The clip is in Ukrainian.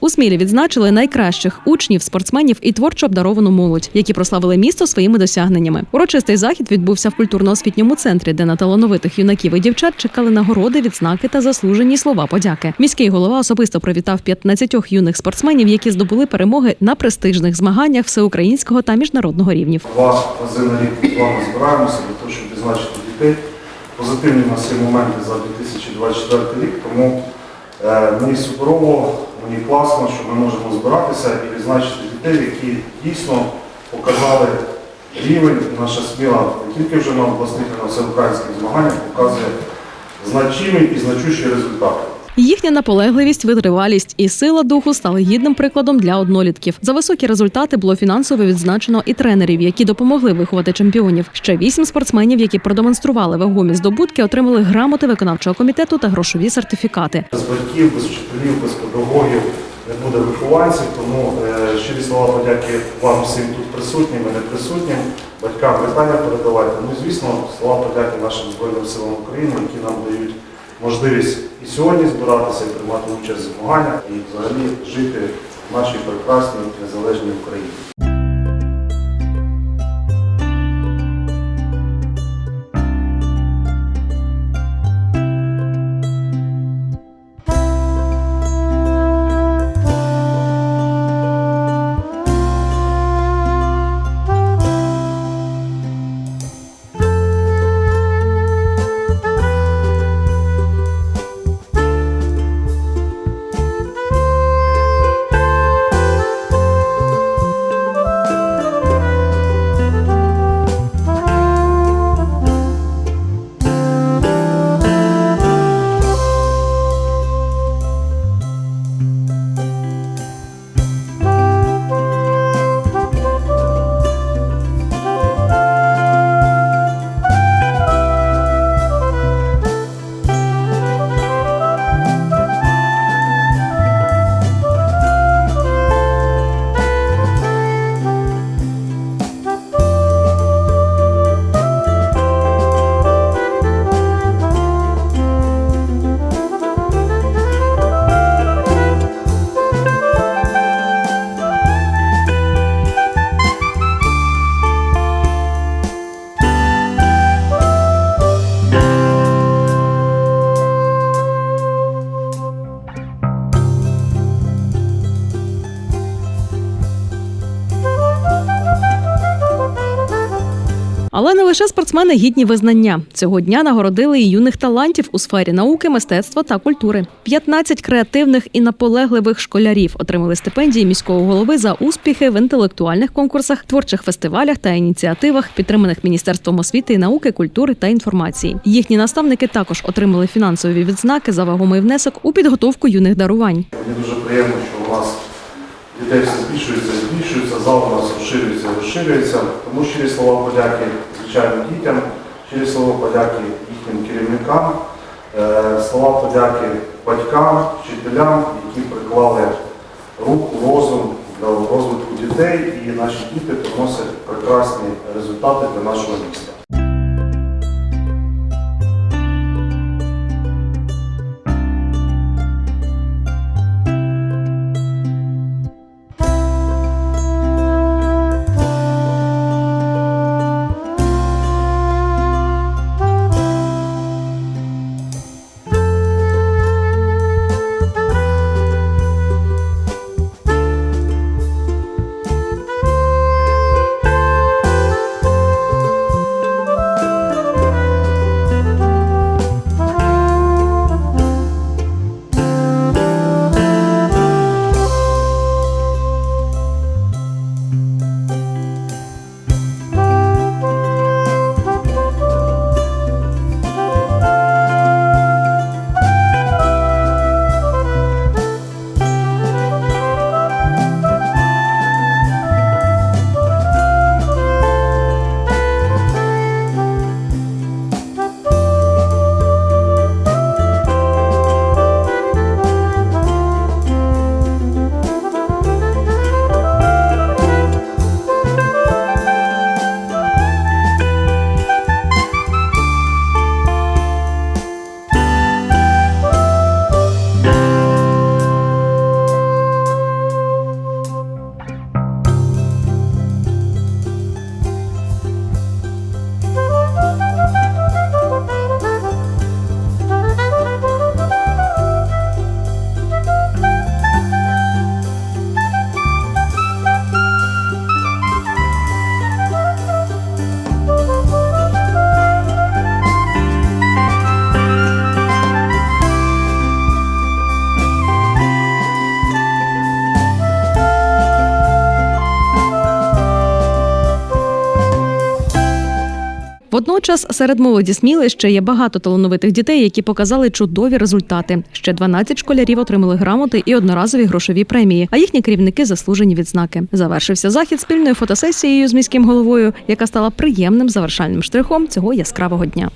У Смілі відзначили найкращих учнів, спортсменів і творчо обдаровану молодь, які прославили місто своїми досягненнями. Урочистий захід відбувся в культурно-освітньому центрі, де на талановитих юнаків і дівчат чекали нагороди, відзнаки та заслужені слова подяки. Міський голова особисто привітав 15 юних спортсменів, які здобули перемоги на престижних змаганнях всеукраїнського та міжнародного рівнів. Два рази на рік вами збираємося для того, щоб відзначити дітей. Позитивні у нас моменти за 2024 рік, тому мені суперово, мені класно, що ми можемо збиратися і відзначити дітей, які дійсно показали рівень. Наша сміла не тільки вже на обласних, а на всеукраїнських змаганнях показує значимі і значущі результати. Їхня наполегливість, витривалість і сила духу стали гідним прикладом для однолітків. За високі результати було фінансово відзначено і тренерів, які допомогли виховати чемпіонів. Ще вісім спортсменів, які продемонстрували вагомі здобутки, отримали грамоти виконавчого комітету та грошові сертифікати. Без батьків, без вчителів, без педагогів не буде вихованців, тому е, щирі слова подяки вам всім тут присутнім і не присутнім. Батькам вітання передавайте. Ну звісно, слова подяки нашим Збройним силам України, які нам дають можливість і сьогодні збиратися, і приймати участь в змаганнях, і взагалі жити в нашій прекрасній незалежній Україні. Але не лише спортсмени гідні визнання. Цього дня нагородили і юних талантів у сфері науки, мистецтва та культури. 15 креативних і наполегливих школярів отримали стипендії міського голови за успіхи в інтелектуальних конкурсах, творчих фестивалях та ініціативах, підтриманих Міністерством освіти і науки, культури та інформації. Їхні наставники також отримали фінансові відзнаки за вагомий внесок у підготовку юних дарувань. Мені дуже приємно, що у нас дітей все збільшується, збільшується, зал у нас розширюється, розширюється. Тому щирі слова подяки звичайно дітям, щирі слова подяки їхнім керівникам, е, слова подяки батькам, вчителям, які приклали руку, розум для розвитку дітей, і наші діти приносять прекрасні результати для нашого міста. Водночас серед молоді сміли ще є багато талановитих дітей, які показали чудові результати. Ще 12 школярів отримали грамоти і одноразові грошові премії, а їхні керівники заслужені відзнаки. Завершився захід спільною фотосесією з міським головою, яка стала приємним завершальним штрихом цього яскравого дня.